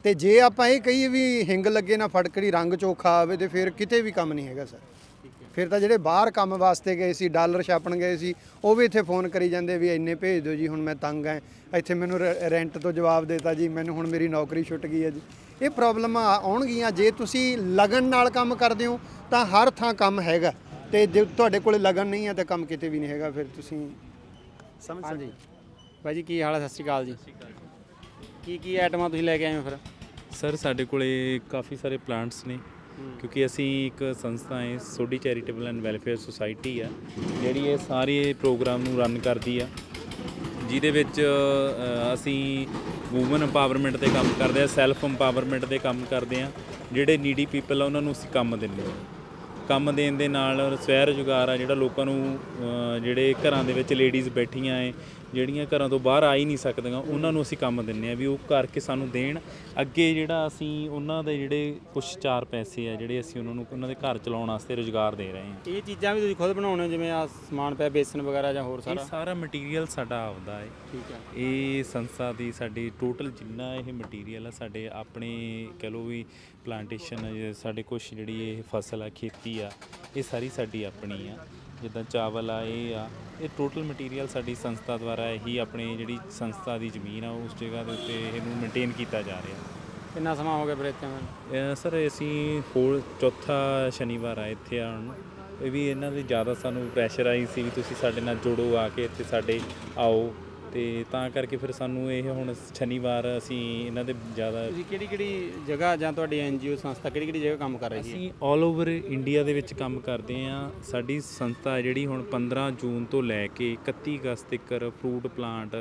ਤੇ ਜੇ ਆਪਾਂ ਇਹ ਕਹੀਏ ਵੀ ਹਿੰਗ ਲੱਗੇ ਨਾ ਫਟਕੜੀ ਰੰਗ ਚੋਖਾ ਆਵੇ ਤੇ ਫਿਰ ਕਿਤੇ ਵੀ ਕੰਮ ਨਹੀਂ ਹੈਗਾ ਸਰ। ਫਿਰ ਤਾਂ ਜਿਹੜੇ ਬਾਹਰ ਕੰਮ ਵਾਸਤੇ ਗਏ ਸੀ ਡਾਲਰ ਛਾਪਣ ਗਏ ਸੀ ਉਹ ਵੀ ਇੱਥੇ ਫੋਨ ਕਰੀ ਜਾਂਦੇ ਵੀ ਇੰਨੇ ਭੇਜ ਦਿਓ ਜੀ ਹੁਣ ਮੈਂ ਤੰਗ ਐ ਇੱਥੇ ਮੈਨੂੰ ਰ- ਰੈਂਟ ਤੋਂ ਜਵਾਬ ਦੇਤਾ ਜੀ ਮੈਨੂੰ ਹੁਣ ਮੇਰੀ ਨੌਕਰੀ ਛੁੱਟ ਗਈ ਹੈ ਜੀ। ਇਹ ਪ੍ਰੋਬਲਮਾਂ ਆਉਣਗੀਆਂ ਜੇ ਤੁਸੀਂ ਲਗਨ ਨਾਲ ਕੰਮ ਕਰਦੇ ਹੋ ਤਾਂ ਹਰ ਥਾਂ ਕੰਮ ਹੈਗਾ। ਤੇ ਜੇ ਤੁਹਾਡੇ ਕੋਲੇ ਲਗਨ ਨਹੀਂ ਹੈ ਤਾਂ ਕੰਮ ਕਿਤੇ ਵੀ ਨਹੀਂ ਹੈਗਾ ਫਿਰ ਤੁਸੀਂ ਸਮਝ ਸਕਦੇ ਹਾਂਜੀ ਬਾਈ ਜੀ ਕੀ ਹਾਲ ਹੈ? ਸਤਿ ਸ਼੍ਰੀ ਅਕਾਲ ਜੀ। ਕੀ ਕੀ ਆਈਟਮਾਂ ਤੁਸੀਂ ਲੈ ਕੇ ਆਏ ਹੋ ਫਿਰ? ਸਰ ਸਾਡੇ ਕੋਲੇ ਕਾਫੀ ਸਾਰੇ ਪਲਾਂਟਸ ਨੇ ਕਿਉਂਕਿ ਅਸੀਂ ਇੱਕ ਸੰਸਥਾ ਹੈ Sodhi charitable and welfare society ਆ ਜਿਹੜੀ ਇਹ ਸਾਰੇ ਪ੍ਰੋਗਰਾਮ ਨੂੰ ਰਨ ਕਰਦੀ ਆ। ਜਿਹਦੇ ਵਿੱਚ ਅਸੀਂ ਵੂਮਨ ਐਮਪਾਵਰਮੈਂਟ ਤੇ ਕੰਮ ਕਰਦੇ ਆ ਸੈਲਫ ਐਮਪਾਵਰਮੈਂਟ ਤੇ ਕੰਮ ਕਰਦੇ ਆ ਜਿਹੜੇ ਨੀਡੀ ਪੀਪਲ ਆ ਉਹਨਾਂ ਨੂੰ ਅਸੀਂ ਕੰਮ ਦਿੰਦੇ ਆ। ਕੰਮ ਦੇਣ ਦੇ ਨਾਲ ਸਵੈ ਰੁਜ਼ਗਾਰ ਆ ਜਿਹੜਾ ਲੋਕਾਂ ਨੂੰ ਜਿਹੜੇ ਘਰਾਂ ਦੇ ਵਿੱਚ ਲੇਡੀਜ਼ ਬੈਠੀਆਂ ਏ ਜਿਹੜੀਆਂ ਘਰਾਂ ਤੋਂ ਬਾਹਰ ਆ ਹੀ ਨਹੀਂ ਸਕਦੀਆਂ ਉਹਨਾਂ ਨੂੰ ਅਸੀਂ ਕੰਮ ਦਿੰਨੇ ਆ ਵੀ ਉਹ ਕਰਕੇ ਸਾਨੂੰ ਦੇਣ। ਅੱਗੇ ਜਿਹੜਾ ਅਸੀਂ ਉਹਨਾਂ ਦੇ ਜਿਹੜੇ ਕੁਝ ਚਾਰ ਪੈਸੇ ਆ ਜਿਹੜੇ ਅਸੀਂ ਉਹਨਾਂ ਨੂੰ ਉਹਨਾਂ ਦੇ ਘਰ ਚਲਾਉਣ ਵਾਸਤੇ ਰੁਜ਼ਗਾਰ ਦੇ ਰਹੇ ਹਾਂ। ਇਹ ਚੀਜ਼ਾਂ ਵੀ ਤੁਸੀਂ ਖੁਦ ਬਣਾਉਣੇ ਹੋ ਜਿਵੇਂ ਆ ਸਮਾਨ ਪਿਆ ਬੇਸਨ ਵਗੈਰਾ ਜਾਂ ਹੋਰ ਇਹ ਸਾਰਾ? ਸਾਰਾ ਮਟੀਰੀਅਲ ਸਾਡਾ ਆਪਦਾ ਹੈ। ਠੀਕ ਹੈ। ਇਹ ਸੰਸਥਾ ਦੀ ਸਾਡੀ ਟੋਟਲ ਜਿੰਨਾ ਇਹ ਮਟੀਰੀਅਲ ਆ ਸਾਡੇ ਆਪਣੇ ਕਹ ਲਓ ਵੀ ਪਲਾਂਟੇਸ਼ਨ ਸਾਡੇ ਕੁਝ ਜਿਹੜੀ ਇਹ ਫਸਲ ਆ ਖੇਤੀ ਆ ਇਹ ਸਾਰੀ ਸਾਡੀ ਆਪਣੀ ਆ। ਜਿੱਦਾਂ ਚਾਵਲ ਆ ਇਹ ਆ ਇਹ ਟੋਟਲ ਮਟੀਰੀਅਲ ਸਾਡੀ ਸੰਸਥਾ ਦੁਆਰਾ ਇਹੀ ਆਪਣੀ ਜਿਹੜੀ ਸੰਸਥਾ ਦੀ ਜ਼ਮੀਨ ਆ ਉਸ ਜਗ੍ਹਾ ਦੇ ਉੱਤੇ ਇਹਨੂੰ ਮੇਨਟੇਨ ਕੀਤਾ ਜਾ ਰਿਹਾ। ਕਿੰਨਾ ਸਮਾਂ ਹੋ ਗਿਆ ਆਉਣ ਨੂੰ? ਸਰ ਅਸੀਂ ਹੋਰ ਚੌਥਾ ਸ਼ਨੀਵਾਰ ਆ ਇੱਥੇ ਆਉਣ ਇਹ ਵੀ ਇਹਨਾਂ ਦੀ ਜ਼ਿਆਦਾ ਸਾਨੂੰ ਪ੍ਰੈਸ਼ਰ ਆਈ ਸੀ ਵੀ ਤੁਸੀਂ ਸਾਡੇ ਨਾਲ ਜੁੜੋ ਆ ਕੇ ਇੱਥੇ ਸਾਡੇ ਆਓ। ਤੇ ਤਾਂ ਕਰਕੇ ਫਿਰ ਸਾਨੂੰ ਇਹ ਹੁਣ ਸ਼ਨੀਵਾਰ ਅਸੀਂ ਇਹਨਾਂ ਦੇ ਜ਼ਿਆਦਾ ਤੁਸੀਂ ਕਿਹੜੀ ਕਿਹੜੀ ਜਗ੍ਹਾ ਜਾਂ ਤੁਹਾਡੀ ਐਨਜੀਓ ਸੰਸਥਾ ਕਿਹੜੀ ਕਿਹੜੀ ਜਗ੍ਹਾ ਕੰਮ ਕਰ ਰਹੀ ਹੈ? ਅਸੀਂ 올 ਓਵਰ ਇੰਡੀਆ ਦੇ ਵਿੱਚ ਕੰਮ ਕਰਦੇ ਆ ਸਾਡੀ ਸੰਸਥਾ ਜਿਹੜੀ ਹੁਣ 15 ਜੂਨ ਤੋਂ ਲੈ ਕੇ 31 ਅਗਸਤ ਤੱਕ ਫਰੂਟ ਪਲਾਂਟ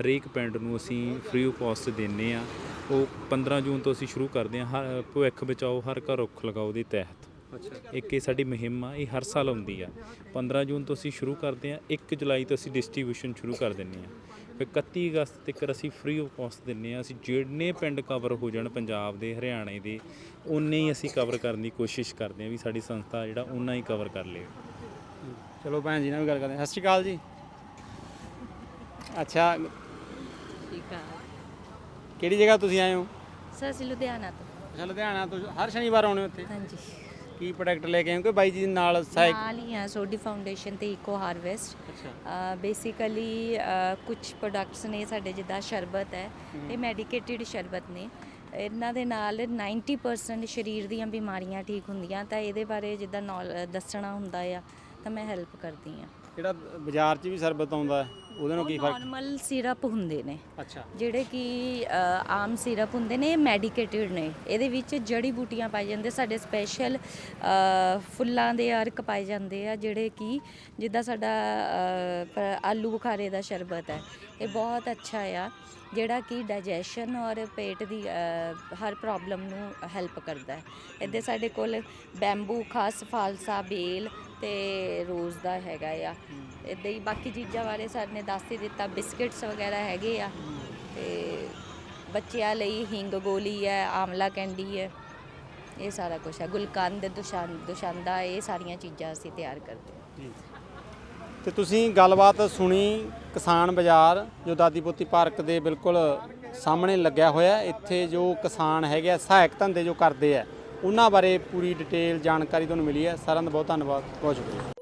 ਹਰੇਕ ਪਿੰਡ ਨੂੰ ਅਸੀਂ ਫ੍ਰੀ ਆਫ ਕਾਸਟ ਦਿੰਨੇ ਆ ਉਹ 15 ਜੂਨ ਤੋਂ ਅਸੀਂ ਸ਼ੁਰੂ ਕਰਦੇ ਆ ਹਰ ਭਵਿੱਖ ਬਚਾਓ ਹਰ ਘਰ ਰੁੱਖ ਲਗਾਓ ਦੇ ਤਹਿਤ। ਇੱਕ ਇਹ ਸਾਡੀ ਮੁਹਿੰਮ ਆ ਇਹ ਹਰ ਸਾਲ ਆਉਂਦੀ ਆ। 15 ਜੂਨ ਤੋਂ ਅਸੀਂ ਸ਼ੁਰੂ ਕਰਦੇ ਆ 1 ਜੁਲਾਈ ਤੋਂ ਅਸੀਂ ਡਿਸਟ੍ਰੀਬਿਊਸ਼ਨ ਸ਼ੁਰੂ ਕਰ ਦਿੰਨੇ ਆ। ਫਿਰ 31 ਅਗਸਤ ਤੱਕ ਅਸੀਂ ਫ੍ਰੀ ਆਫ ਕਾਸਟ ਦਿੰਨੇ ਆ ਅਸੀਂ ਜਿੰਨੇ ਪਿੰਡ ਕਵਰ ਹੋ ਜਾਣ ਪੰਜਾਬ ਦੇ ਹਰਿਆਣੇ ਦੇ ਉਨੇ ਹੀ ਅਸੀਂ ਕਵਰ ਕਰਨ ਦੀ ਕੋਸ਼ਿਸ਼ ਕਰਦੇ ਆ ਵੀ ਸਾਡੀ ਸੰਸਥਾ ਜਿਹੜਾ ਉਨਾ ਹੀ ਕਵਰ ਕਰ ਲੇ ਚਲੋ ਭੈਣ ਜੀ ਨਾਲ ਵੀ ਗੱਲ ਕਰਦੇ ਹਾਂ ਸਤਿ ਸ਼੍ਰੀ ਅਕਾਲ ਜੀ। ਅੱਛਾ। ਠੀਕ ਆ। ਕਿਹੜੀ ਜਗ੍ਹਾ ਤੁਸੀਂ ਆਏ ਹੋ? ਸਰ ਅਸੀਂ ਲੁਧਿਆਣਾ ਤੋਂ। ਅੱਛਾ ਲੁਧਿਆਣਾ ਤੋਂ। ਹਰ ਸ਼ਨੀਵਾਰ ਆਉਣੇ ਹੋ ਇੱਥੇ ਹਾਂਜੀ। ਕੀ ਪ੍ਰੋਡਕਟ ਲੈ ਕੇ ਆਏ ਕਿ ਬਾਈ ਜੀ ਨਾਲ ਸਹਾਇਕ ਨਾਲ ਹੀ ਆ ਸੋਡੀ ਫਾਊਂਡੇਸ਼ਨ ਤੇ ਇਕੋ ਹਾਰਵੈਸਟ ਅੱਛਾ। ਬੇਸਿਕਲੀ ਕੁਝ ਪ੍ਰੋਡਕਟਸ ਨੇ ਸਾਡੇ ਜਿੱਦਾਂ ਸ਼ਰਬਤ ਹੈ ਇਹ ਮੈਡੀਕੇਟਿਡ ਸ਼ਰਬਤ ਨੇ। ਇਹਨਾਂ ਦੇ ਨਾਲ 90% ਸਰੀਰ ਦੀਆਂ ਬਿਮਾਰੀਆਂ ਠੀਕ ਹੁੰਦੀਆਂ ਤਾਂ ਇਹਦੇ ਬਾਰੇ ਜਿੱਦਾਂ ਨੌਲ- ਦੱਸਣਾ ਹੁੰਦਾ ਆ ਤਾਂ ਮੈਂ ਹੈਲਪ ਕਰਦੀ ਆ। ਜਿਹੜਾ ਬਾਜ਼ਾਰ 'ਚ ਵੀ ਸ਼ਰਬਤ ਆਉਂਦਾ ਹੈ, ਉਹਦੇ ਨਾਲ ਕੀ ਫ਼ਰਕ? ਨਾਰਮਲ ਸਿਰਪ ਹੁੰਦੇ ਨੇ। ਅੱਛਾ। ਜਿਹੜੇ ਕਿ ਅ, ਆਮ ਸਿਰਪ ਹੁੰਦੇ ਨੇ ਮੈਡੀਕੇਟਡ ਨੇ। ਇਹਦੇ ਵਿੱਚ ਜੜੀ ਬੂਟੀਆਂ ਪਾਈ ਜਾਂਦੇ ਸਾਡੇ ਸਪੈਸ਼ਲ ਫੁੱਲਾਂ ਦੇ ਅਰਕ ਪਾਏ ਜਾਂਦੇ ਆ ਜਿਹੜੇ ਕਿ ਜਿੱਦਾਂ ਸਾਡਾ ਅ, ਪ- ਆਲੂ ਬੁਖਾਰੇ ਦਾ ਸ਼ਰਬਤ ਹੈ। ਇਹ ਬਹੁਤ ਅੱਛਾ ਆ ਜਿਹੜਾ ਕਿ ਡਾਈਜੈਸ਼ਨ ਔਰ ਪੇਟ ਦੀ ਅ, ਹਰ ਪ੍ਰੋਬਲਮ ਨੂੰ ਹੈਲਪ ਕਰਦਾ ਹੈ। ਇੱਥੇ ਸਾਡੇ ਕੋਲ ਬੈਂਬੂ ਖਾਸ ਫਾਲਸਾ ਬੇਲ ਤੇ ਰੋਜ਼ ਦਾ ਹੈਗਾ ਆ। ਇੱਦਾਂ ਹੀ ਬਾਕੀ ਚੀਜ਼ਾਂ ਬਾਰੇ ਸਰ ਨੇ ਦੱਸ ਹੀ ਦਿੱਤਾ, ਬਿਸਕਟਸ ਵਗੈਰਾ ਹੈਗੇ ਆ। ਤੇ ਬੱਚਿਆਂ ਲਈ ਹਿੰਗ ਗੋਲੀ ਹੈ, ਆਮਲਾ ਕੈਂਡੀ ਹੈ, ਇਹ ਸਾਰਾ ਕੁਝ ਹੈ। ਗੁਲਕੰਦ ਦੁਸ਼ਾਨ ਦੁਸ਼ਾਂਦਾ, ਇਹ ਸਾਰੀਆਂ ਚੀਜ਼ਾਂ ਅਸੀਂ ਤਿਆਰ ਕਰਦੇ ਹਾਂ। ਤੇ ਤੁਸੀਂ ਗੱਲਬਾਤ ਸੁਣੀ ਕਿਸਾਨ ਬਾਜ਼ਾਰ, ਜੋ ਦਾਦੀ ਪੋਤੀ ਪਾਰਕ ਦੇ ਬਿਲਕੁਲ ਸਾਹਮਣੇ ਲੱਗਿਆ ਹੋਇਆ। ਇੱਥੇ ਜੋ ਕਿਸਾਨ ਹੈਗੇ ਆ, ਸਹਾਇਕ ਧੰਦੇ ਜੋ ਕਰਦੇ ਆ ਉਹਨਾਂ ਬਾਰੇ ਪੂਰੀ ਡਿਟੇਲ ਜਾਣਕਾਰੀ ਤੁਹਾਨੂੰ ਮਿਲੀ ਹੈ। ਸਾਰਿਆਂ ਦਾ ਬਹੁਤ ਧੰਨਵਾਦ। ਬਹੁਤ ਸ਼ੁਕਰੀਆ।